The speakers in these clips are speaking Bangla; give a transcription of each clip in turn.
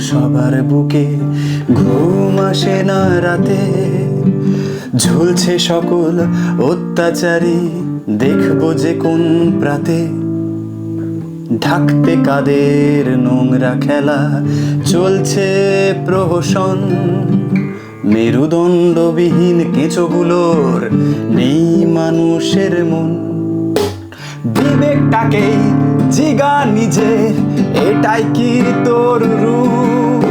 সবার বুকে। ঘুম আসে না রাতে। ঝুলছে সকল অত্যাচারী। দেখব যে কোন প্রাতে। ঢাকতে কাদের নোংরা খেলা। চলছে প্রহসন। মেরুদণ্ডবিহীন কেঁচোগুলোর নেই মানুষের মন। বিবেকটাকে জিগা নিজে, এটাই কি তোর রূপ?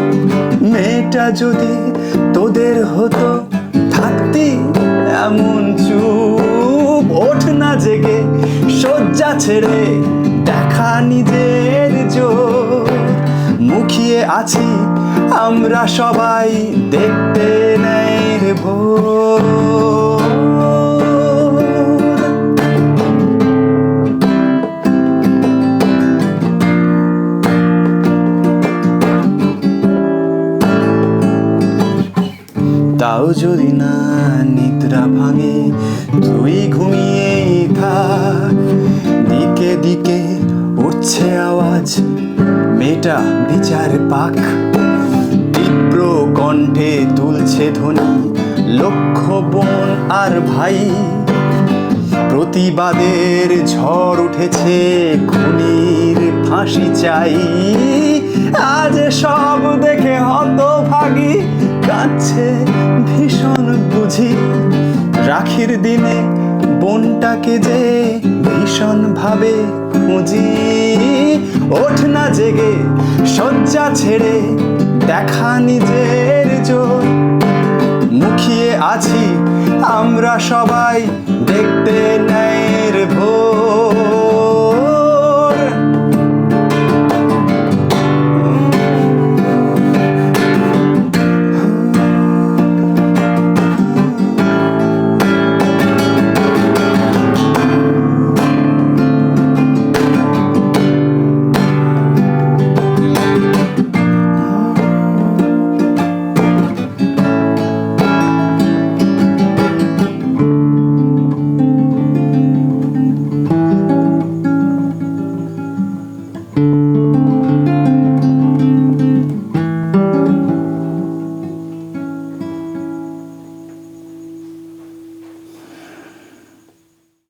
মেয়েটা যদি তোদের হতো, থাকতি এমন চুপ। ওঠ না জেগে, শয্যা ছেড়ে দেখা নিজের জোর। মুখিয়ে আছি, আমরা সবাই দেখতে নেই ভোর। তাও যদি না, নিদ্রা ভাঙে, তুই ঘুমিয়েই থাক। দিকে দিকে উঠছে আওয়াজ, মেয়েটা বিচার পাক। তীব্র কণ্ঠে তুলছে ধ্বনি লক্ষ বোন আর ভাই। প্রতিবাদের ঝড় উঠেছে, খুনির ফাঁসি চাই। আজ সব দেখে হতভাগী কাঁদছে ভীষণ বুঝি রাখির দিনে বোনটাকে যে ভীষণ ভাবে খুঁজি। ওঠ না জেগে, শয্যা ছেড়ে দেখা নিজের জোর। মুখিয়ে আছি, আমরা সবাই দেখতে নেয়ের ভোর।